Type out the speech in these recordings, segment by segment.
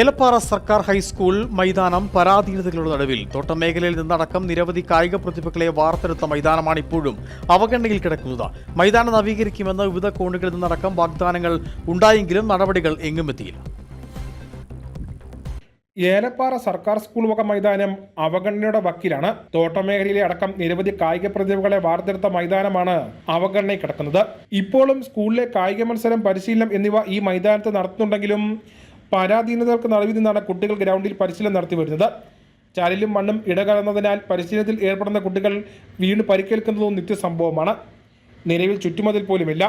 ഏലപ്പാറ സർക്കാർ ഹൈസ്കൂൾ മൈതാനം പരാധീനതകളുടെ നടുവിൽ തോട്ടമേഖലയിൽ നിന്നടക്കം നിരവധി കായിക പ്രതിഭകളെ വാർത്തെടുത്ത മൈതാനമാണ് ഇപ്പോഴും അവഗണനയിൽ കിടക്കുന്നത്. മൈതാനം നവീകരിക്കുമെന്ന് വിവിധ കോണുകളിൽ നിന്നടക്കം വാഗ്ദാനങ്ങൾ ഉണ്ടായെങ്കിലും നടപടികൾ എങ്ങും എത്തിയില്ല. ഏലപ്പാറ സർക്കാർ സ്കൂൾ വക മൈതാനം അവഗണനയുടെ വക്കിലാണ്. തോട്ടമേഖലയിലെ അടക്കം നിരവധി കായിക പ്രതിഭകളെ വാർത്തെടുത്ത മൈതാനമാണ് അവഗണനയിൽ കിടക്കുന്നത്. ഇപ്പോഴും സ്കൂളിലെ കായിക മത്സരം പരിശീലനം എന്നിവ ഈ മൈതാനത്ത് നടത്തുന്നുണ്ടെങ്കിലും പരാധീനതകൾക്ക് നടുവിൽ നിന്നാണ് കുട്ടികൾ ഗ്രൗണ്ടിൽ പരിശീലനം നടത്തി വരുന്നത്. ചാലിലും മണ്ണും ഇടകലർന്നതിനാൽ പരിശീലനത്തിൽ ഏർപ്പെടുന്ന കുട്ടികൾ വീണ് പരിക്കേൽക്കുന്നതും നിത്യസംഭവമാണ്. നിലവിൽ ചുറ്റുമതിൽ പോലുമില്ല.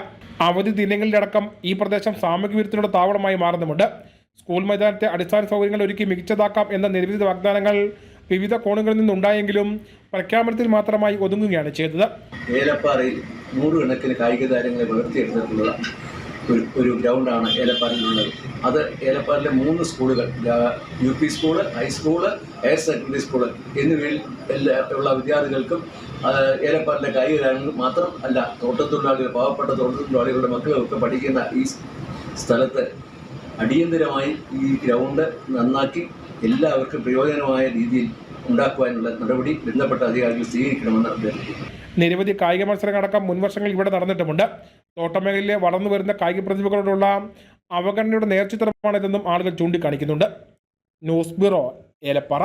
അവധി ദിനങ്ങളിലടക്കം ഈ പ്രദേശം സാമൂഹ്യ വിരുദ്ധരുടെ താവളമായി മാറുന്നുമുണ്ട്. സ്കൂൾ മൈതാനത്തെ അടിസ്ഥാന സൗകര്യങ്ങൾ ഒരുക്കി മികച്ചതാക്കാം എന്ന നിരവധി വാഗ്ദാനങ്ങൾ വിവിധ കോണുകളിൽ നിന്നുണ്ടായെങ്കിലും പ്രഖ്യാപനത്തിൽ മാത്രമായി ഒതുങ്ങുകയാണ് ചെയ്തത്. ഏലപ്പാറയിൽ നൂറുകണക്കിന് കായിക താരങ്ങളെ വളർത്തിയെടുത്തിട്ടുള്ള ഒരു ഒരു ഗ്രൗണ്ടാണ് ഏലപ്പാറയിലുള്ളത് അത് ഏലപ്പാറിലെ മൂന്ന് സ്കൂളുകൾ U P school high school higher secondary school എന്നിവയിൽ എല്ലാ ഉള്ള വിദ്യാർത്ഥികൾക്കും ഏലപ്പാലിലെ കായിക താരങ്ങൾ മാത്രം അല്ല തോട്ടത്തൊഴിലാളികൾ പാവപ്പെട്ട തോട്ടത്തൊഴിലാളികളുടെ മക്കളൊക്കെ പഠിക്കുന്ന ഈ സ്ഥലത്ത് അടിയന്തരമായി ഈ ഗ്രൗണ്ട് നന്നാക്കി എല്ലാവർക്കും പ്രയോജനമായ രീതിയിൽ ഉണ്ടാക്കുവാനുള്ള നടപടി ബന്ധപ്പെട്ട അധികാരികൾ സ്വീകരിക്കണമെന്ന് അഭ്യർത്ഥിക്കുന്നു. നിരവധി കായിക മത്സരങ്ങളടക്കം മുൻവർഷങ്ങൾ ഇവിടെ നടന്നിട്ടുമുണ്ട്. തോട്ടമേഖലയിലെ വളർന്നു വരുന്ന കായിക പ്രതിഭകളോടുള്ള അവഗണനയുടെ നേർചിത്രമാണിതെന്നും ആളുകൾ ചൂണ്ടിക്കാണിക്കുന്നുണ്ട്. News bureau Elappara.